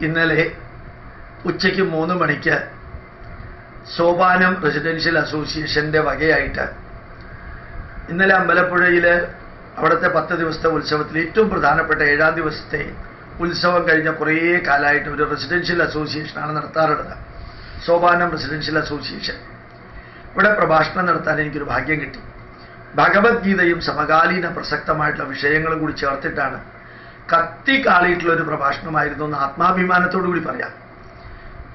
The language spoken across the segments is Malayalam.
ഇന്നലെ ഉച്ചയ്ക്ക് മൂന്ന് മണിക്ക് സോപാനം റെസിഡൻഷ്യൽ അസോസിയേഷന്റെ വകയായിട്ട് ഇന്നലെ അമ്പലപ്പുഴയിൽ അവിടുത്തെ പത്ത് ദിവസത്തെ ഉത്സവത്തിൽ ഏറ്റവും പ്രധാനപ്പെട്ട ഏഴാം ദിവസത്തെ ഉത്സവം കഴിഞ്ഞ കുറേ കാലമായിട്ട് ഒരു റെസിഡൻഷ്യൽ അസോസിയേഷനാണ് നടത്താറുള്ളത്. Sopanam residential association. ഇവിടെ പ്രഭാഷണം നടത്താൻ എനിക്കൊരു ഭാഗ്യം കിട്ടി. ഭഗവത്ഗീതയും സമകാലീന പ്രസക്തമായിട്ടുള്ള വിഷയങ്ങളും കൂടി ചേർത്തിട്ടാണ് കത്തി കാളിയിട്ടുള്ള ഒരു പ്രഭാഷണമായിരുന്നു എന്ന് ആത്മാഭിമാനത്തോടു കൂടി പറയാം.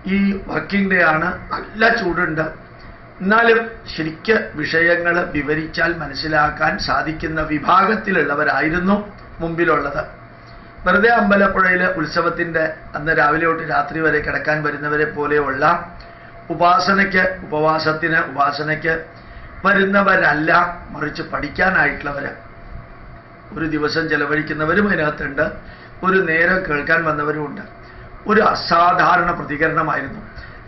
ഈ വർക്കിംഗ് ഡേ ആണ് നല്ല ചൂടുണ്ട്. എന്നാലും ശരിക്ക് വിഷയങ്ങൾ വിവരിച്ചാൽ മനസ്സിലാക്കാൻ സാധിക്കുന്ന വിഭാഗത്തിലുള്ളവരായിരുന്നു മുമ്പിലുള്ളത്. വെറുതെ അമ്പലപ്പുഴയിലെ ഉത്സവത്തിന്റെ അന്ന് രാവിലെ തൊട്ട് രാത്രി വരെ കിടക്കാൻ വരുന്നവരെ പോലെയുള്ള ഉപാസനയ്ക്ക് ഉപവാസത്തിന് ഉപാസനയ്ക്ക് വരുന്നവരല്ല മറിച്ച് പഠിക്കാനായിട്ടുള്ളവര്. ഒരു ദിവസം ചെലവഴിക്കുന്നവരും അതിനകത്തുണ്ട്. ഒരു നേരം കേൾക്കാൻ വന്നവരും ഉണ്ട്. ഒരു അസാധാരണ പ്രതികരണമായിരുന്നു.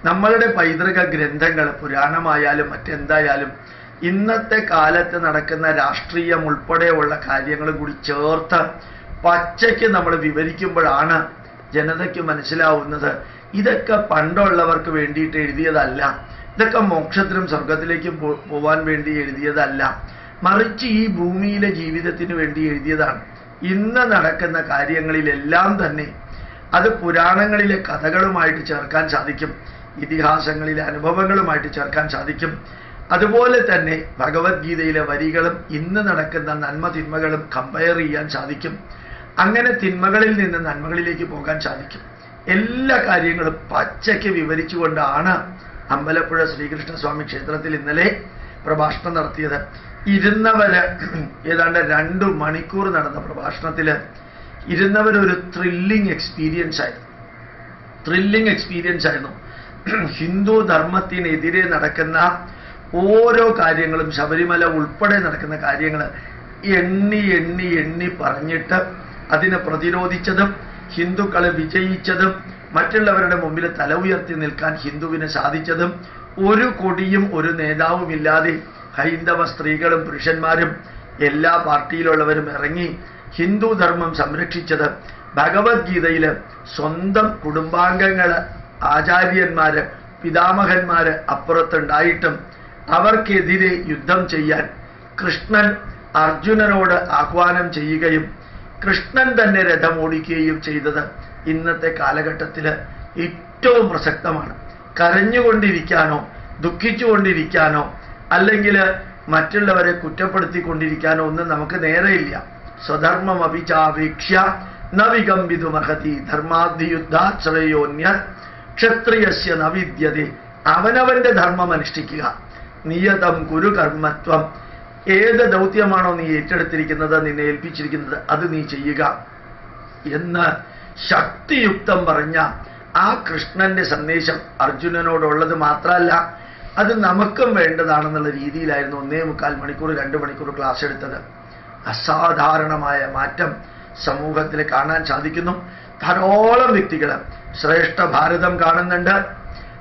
നമ്മളുടെ പൈതൃക ഗ്രന്ഥങ്ങൾ പുരാണമായാലും മറ്റെന്തായാലും ഇന്നത്തെ കാലത്ത് നടക്കുന്ന രാഷ്ട്രീയം ഉൾപ്പെടെയുള്ള കാര്യങ്ങൾ കൂടി ചേർത്ത് പച്ചയ്ക്ക് നമ്മൾ വിവരിക്കുമ്പോഴാണ് ജനതയ്ക്ക് മനസ്സിലാവുന്നത് ഇതൊക്കെ പണ്ടുള്ളവർക്ക് വേണ്ടിയിട്ട് എഴുതിയതല്ല. ഇതൊക്കെ മോക്ഷത്തിനും സ്വർഗത്തിലേക്കും പോവാൻ വേണ്ടി എഴുതിയതല്ല. മറിച്ച് ഈ ഭൂമിയിലെ ജീവിതത്തിന് വേണ്ടി എഴുതിയതാണ്. ഇന്ന് നടക്കുന്ന കാര്യങ്ങളിലെല്ലാം തന്നെ അത് പുരാണങ്ങളിലെ കഥകളുമായിട്ട് ചേർക്കാൻ സാധിക്കും. ഇതിഹാസങ്ങളിലെ അനുഭവങ്ങളുമായിട്ട് ചേർക്കാൻ സാധിക്കും. അതുപോലെ തന്നെ ഭഗവത്ഗീതയിലെ വരികളും ഇന്ന് നടക്കുന്ന നന്മ തിന്മകളും കമ്പയർ ചെയ്യാൻ സാധിക്കും. അങ്ങനെ തിന്മകളിൽ നിന്ന് നന്മകളിലേക്ക് പോകാൻ സാധിക്കും. എല്ലാ കാര്യങ്ങളും പച്ചയ്ക്ക് വിവരിച്ചുകൊണ്ടാണ് അമ്പലപ്പുഴ ശ്രീകൃഷ്ണസ്വാമി ക്ഷേത്രത്തിൽ ഇന്നലെ പ്രഭാഷണം നടത്തിയത്. ഇരുന്നവര് ഏതാണ്ട് രണ്ടു മണിക്കൂർ നടന്ന പ്രഭാഷണത്തിൽ ഇരുന്നവരൊരു ത്രില്ലിംഗ് എക്സ്പീരിയൻസ് ആയിരുന്നു. ത്രില്ലിംഗ് എക്സ്പീരിയൻസ് ആയിരുന്നു. ഹിന്ദു ധർമ്മത്തിനെതിരെ നടക്കുന്ന ഓരോ കാര്യങ്ങളും ശബരിമല ഉൾപ്പെടെ നടക്കുന്ന കാര്യങ്ങൾ എണ്ണി എണ്ണി എണ്ണി പറഞ്ഞിട്ട് അതിനെ പ്രതിരോധിച്ചതും ഹിന്ദുക്കളെ വിജയിച്ചതും മറ്റുള്ളവരുടെ മുമ്പിൽ തല ഉയർത്തി നിൽക്കാൻ ഹിന്ദുവിന് സാധിച്ചതും ഒരു കൊടിയും ഒരു നേതാവുമില്ലാതെ ഹൈന്ദവ സ്ത്രീകളും പുരുഷന്മാരും എല്ലാ പാർട്ടിയിലുള്ളവരും ഇറങ്ങി ഹിന്ദു ധർമ്മം സംരക്ഷിച്ചത് ഭഗവത്ഗീതയിൽ സ്വന്തം കുടുംബാംഗങ്ങൾ ആചാര്യന്മാര് പിതാമഹന്മാര് അപ്പുറത്തുണ്ടായിട്ടും അവർക്കെതിരെ യുദ്ധം ചെയ്യാൻ കൃഷ്ണൻ അർജുനനോട് ആഹ്വാനം ചെയ്യുകയും കൃഷ്ണൻ തന്നെ രഥം ഓടിക്കുകയും ചെയ്തത് ഇന്നത്തെ കാലഘട്ടത്തിൽ ഏറ്റവും പ്രസക്തമാണ്. കരഞ്ഞുകൊണ്ടിരിക്കാനോ ദുഃഖിച്ചുകൊണ്ടിരിക്കാനോ അല്ലെങ്കിൽ മറ്റുള്ളവരെ കുറ്റപ്പെടുത്തിക്കൊണ്ടിരിക്കാനോ ഒന്നും നമുക്ക് നേരെയില്ല. സ്വധർമ്മം അഭിചാപേക്ഷ്യ നവികംബിതു വികമ്പിതുമർഹതി ധർമാധിയുദ്ധാശ്രയോന്യ ക്ഷത്രിയസ്യ നവിദ്യതി. വിദ്യതേ അവനവന്റെ ധർമ്മം അനുഷ്ഠിക്കുക. നിയതം കുരു കർമ്മത്വം. ഏത് ദൗത്യമാണോ നീ ഏറ്റെടുത്തിരിക്കുന്നത് നിന്നെ ഏൽപ്പിച്ചിരിക്കുന്നത് അത് നീ ചെയ്യുക. എന്ന് ശക്തിയുക്തം പറഞ്ഞ ആ കൃഷ്ണന്റെ സന്ദേശം അർജുനനോടുള്ളത് മാത്രമല്ല അത് നമുക്കും വേണ്ടതാണെന്നുള്ള രീതിയിലായിരുന്നു ഒന്നേ മുക്കാൽ മണിക്കൂർ രണ്ട് മണിക്കൂർ ക്ലാസ് എടുത്തത്. അസാധാരണമായ മാറ്റം സമൂഹത്തിൽ കാണാൻ സാധിക്കുന്നു. ധാരാളം വ്യക്തികൾ ശ്രേഷ്ഠ ഭാരതം കാണുന്നുണ്ട്.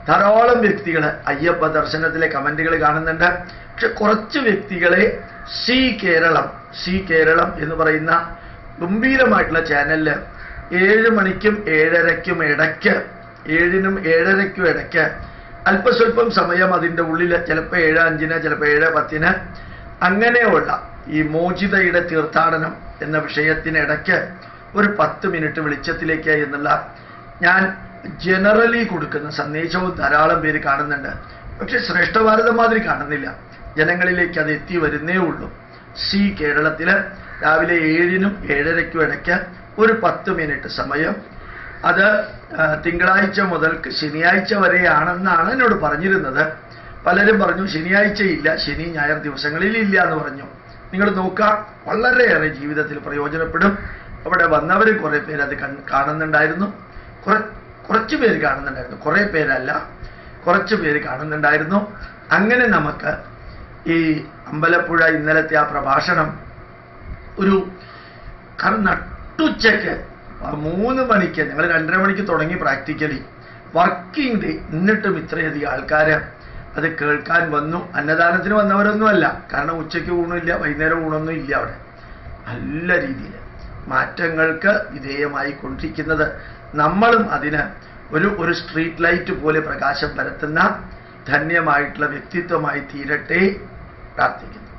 ധാരാളം വ്യക്തികൾ അയ്യപ്പ ദർശനത്തിലെ കമന്റുകൾ കാണുന്നുണ്ട്. പക്ഷെ കുറച്ച് വ്യക്തികളെ സി കേരളം സി കേരളം എന്ന് പറയുന്ന ഗംഭീരമായിട്ടുള്ള ചാനലിൽ ഏഴ് മണിക്കും ഏഴരയ്ക്കും ഇടയ്ക്ക് ഏഴിനും ഏഴരയ്ക്കും ഇടയ്ക്ക് അല്പസ്വല്പം സമയം അതിന്റെ ഉള്ളിൽ ചിലപ്പോൾ ഏഴ് അഞ്ചിന് ചിലപ്പോൾ ഏഴ് പത്തിന്. അങ്ങനെയുള്ള ഈ മോചിതയുടെ തീർത്ഥാടനം എന്ന വിഷയത്തിനിടയ്ക്ക് ഒരു പത്ത് മിനിറ്റ് വെളിച്ചത്തിലേക്ക് എന്നുള്ള ഞാൻ ജനറലി കൊടുക്കുന്ന സന്ദേശവും ധാരാളം പേര് കാണുന്നുണ്ട്. പക്ഷെ ശ്രേഷ്ഠഭാരതം മാതിരി കാണുന്നില്ല. ജനങ്ങളിലേക്ക് അത് എത്തി വരുന്നേ ഉള്ളൂ. സി കേരളത്തിൽ രാവിലെ ഏഴിനും ഏഴരയ്ക്കും ഇടയ്ക്ക് ഒരു പത്ത് മിനിറ്റ് സമയം അത് തിങ്കളാഴ്ച മുതൽ ശനിയാഴ്ച വരെയാണെന്നാണ് എന്നോട് പറഞ്ഞിരുന്നത്. പലരും പറഞ്ഞു ശനിയാഴ്ച ഇല്ല ശനി ഞായർ ദിവസങ്ങളിൽ ഇല്ല എന്ന് പറഞ്ഞു. നിങ്ങൾ നോക്കാം വളരെയേറെ ജീവിതത്തിൽ പ്രയോജനപ്പെടും. അവിടെ വന്നവർ കുറെ പേര് അത് കാണുന്നുണ്ടായിരുന്നു. കുറെ കുറച്ച് പേര് കാണുന്നുണ്ടായിരുന്നു. കുറേ പേരല്ല കുറച്ച് പേര് കാണുന്നുണ്ടായിരുന്നു. അങ്ങനെ നമുക്ക് ഈ അമ്പലപ്പുഴ ഇന്നലത്തെ ആ പ്രഭാഷണം ഒരു ആ മൂന്ന് മണിക്ക് ഞങ്ങൾ രണ്ടര മണിക്ക് തുടങ്ങി പ്രാക്ടിക്കലി. വർക്കിംഗ് ഡേ എന്നിട്ടും ഇത്രയധികം ആൾക്കാർ അത് കേൾക്കാൻ വന്നു. അന്നദാനത്തിന് വന്നവരൊന്നുമല്ല. കാരണം ഉച്ചയ്ക്ക് ഊണില്ല വൈകുന്നേരം ഊണൊന്നും ഇല്ല അവിടെ. നല്ല രീതിയിൽ മാറ്റങ്ങൾക്ക് വിധേയമായി കൊണ്ടിരിക്കുന്നത് നമ്മളും അതിന് ഒരു ഒരു സ്ട്രീറ്റ് ലൈറ്റ് പോലെ പ്രകാശം പരത്തുന്ന ധന്യമായിട്ടുള്ള വ്യക്തിത്വമായി തീരട്ടെ പ്രാർത്ഥിക്കുന്നു.